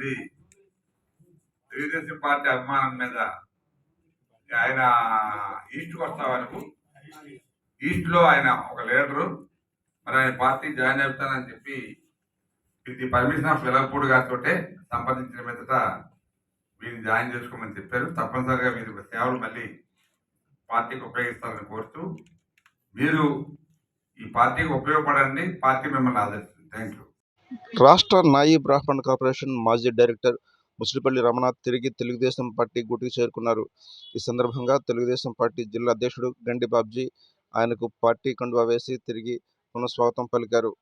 అది తెలుగుదేశం పార్టీ అభిమానం మీద ఆయన ఈస్ట్కి వస్తా వరకు ఈస్ట్లో ఆయన ఒక లీడరు. మరి ఆయన పార్టీ జాయిన్ అవుతానని చెప్పి ఇది పర్మిషన్ ఆఫ్ వెలగపూడి గారితో సంప్రదించిన మీదట వీరిని జాయిన్ చేసుకోమని చెప్పారు. తప్పనిసరిగా మీరు సేవలు మళ్ళీ పార్టీకి ఉపయోగిస్తారని కోరుతూ మీరు ఈ పార్టీకి ఉపయోగపడండి. పార్టీ మిమ్మల్ని ఆదరిస్తుంది. థ్యాంక్ యూ రాష్ట్ర నాయీ బ్రాహ్మణ్ కార్పొరేషన్ మాజీ డైరెక్టర్ ముసిలిపల్లి రమణ తిరిగి తెలుగుదేశం పార్టీ గుటికి చేరుకున్నారు. ఈ సందర్భంగా తెలుగుదేశం పార్టీ జిల్లా అధ్యక్షుడు గండి బాబ్జీ ఆయనకు పార్టీ కండువా వేసి తిరిగి పునఃస్వాగతం పలికారు.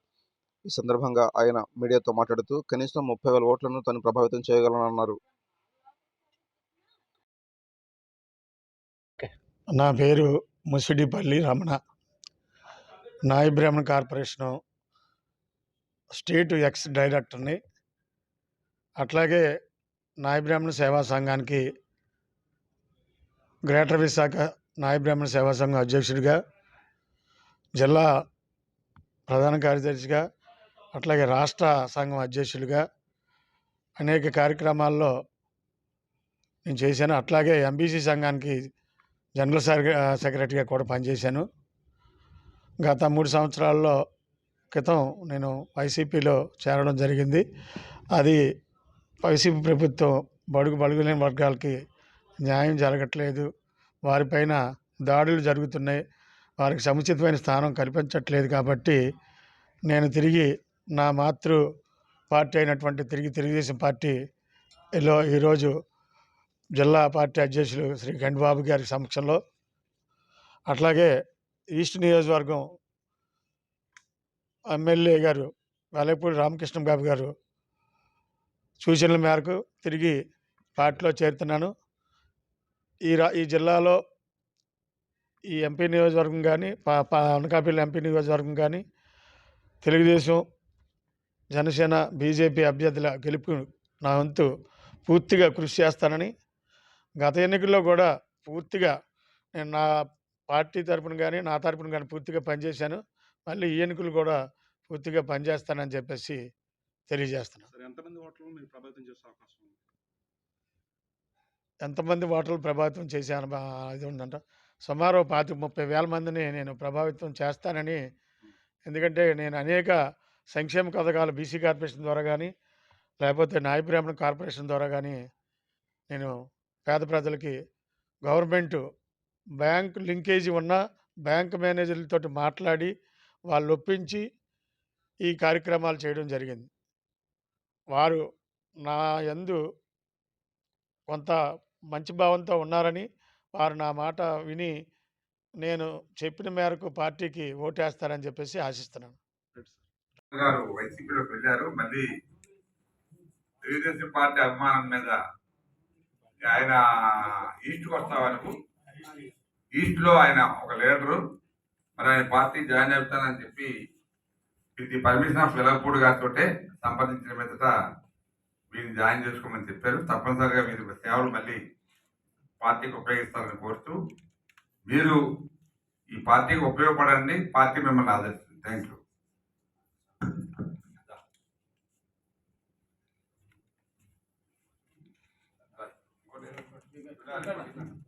ఈ సందర్భంగా ఆయన మీడియాతో మాట్లాడుతూ కనీసం ముప్పై వేల ఓట్లను తను ప్రభావితం చేయగలనన్నారు. నా పేరు ముసిడిపల్లి రమణ. నాయి బ్రాహ్మణ కార్పొరేషను స్టేట్ ఎక్స్ డైరెక్టర్ని. అట్లాగే నాయబ్రాహ్మణ సేవా సంఘానికి గ్రేటర్ విశాఖ నాయబ్రాహ్మణ సేవా సంఘం అధ్యక్షుడిగా జిల్లా ప్రధాన కార్యదర్శిగా అట్లాగే రాష్ట్ర సంఘం అధ్యక్షుడిగా అనేక కార్యక్రమాల్లో నేను చేశాను. అట్లాగే ఎంబీసీ సంఘానికి జనరల్ సెక్రటరీగా కూడా పనిచేశాను. గత మూడు సంవత్సరాల్లో క్రితం నేను వైసీపీలో చేరడం జరిగింది. అది వైసీపీ ప్రభుత్వం బడుగు బడుగులేని వర్గాలకి న్యాయం జరగట్లేదు. వారిపైన దాడులు జరుగుతున్నాయి. వారికి సముచితమైన స్థానం కల్పించట్లేదు కాబట్టి నేను తిరిగి నా మాతృ పార్టీ అయినటువంటి తిరిగి తెలుగుదేశం పార్టీలో ఈరోజు జిల్లా పార్టీ అధ్యక్షులు శ్రీ గండిబాబు గారి సమక్షంలో. అట్లాగే ఈస్ట్ నియోజకవర్గం ఎమ్మెల్యే గారు వెలపూడి రామకృష్ణ బాబు గారు సూచనల మేరకు తిరిగి పార్టీలో చేరుతున్నాను. ఈ రా ఈ జిల్లాలో ఈ ఎంపీ నియోజకవర్గం కానీ అనకాపల్లి ఎంపీ నియోజకవర్గం కానీ తెలుగుదేశం జనసేన బీజేపీ అభ్యర్థుల గెలుపు నా వంతు పూర్తిగా కృషి చేస్తానని గత ఎన్నికల్లో కూడా పూర్తిగా నేను నా పార్టీ తరపున కానీ నా తరపున కానీ పూర్తిగా పనిచేశాను. మళ్ళీ ఈ ఎన్నికలు కూడా పూర్తిగా పనిచేస్తానని చెప్పేసి తెలియజేస్తున్నాను. ఎంతమంది ఓటర్లు ప్రభావితం చేసే అవకాశం ఉంది? ఎంతమంది ఓటర్లు ప్రభావితం చేసే అనుభ ఇది ఉందంట. సుమారు పాతి ముప్పై వేల మందిని నేను ప్రభావితం చేస్తానని ఎందుకంటే నేను అనేక సంక్షేమ పథకాలు బీసీ కార్పొరేషన్ ద్వారా కానీ లేకపోతే నాయ బ్రాహ్మణ కార్పొరేషన్ ద్వారా కానీ నేను పేద ప్రజలకి గవర్నమెంట్ బ్యాంక్ లింకేజీ ఉన్న బ్యాంక్ మేనేజర్లతో మాట్లాడి వాళ్ళు ఒప్పించి ఈ కార్యక్రమాలు చేయడం జరిగింది. వారు నా యందు కొంత మంచి భావంతో ఉన్నారని వారు నా మాట విని నేను చెప్పిన మేరకు పార్టీకి ఓటేస్తారని చెప్పేసి ఆశిస్తున్నాను. గారు వైసీపీలోకి వెళ్ళారు మళ్ళీ తెలుగుదేశం పార్టీ అభిమానం మీద ఆయన ఈస్ట్కి వస్తా వరకు ఈస్ట్లో ఆయన ఒక లీడరు మరి ఆయన పార్టీ జాయిన్ అవుతానని చెప్పి ఇది పర్మిషన్ ఆఫ్ వెలగపూడి గారితో సంప్రదించిన మీదట వీరిని జాయిన్ చేసుకోమని చెప్పారు. తప్పనిసరిగా వీరి సేవలు మళ్ళీ పార్టీకి ఉపయోగిస్తారని కోరుతూ మీరు ఈ పార్టీకి ఉపయోగపడండి. పార్టీ మిమ్మల్ని ఆదరిస్తుంది. Thank you. Thank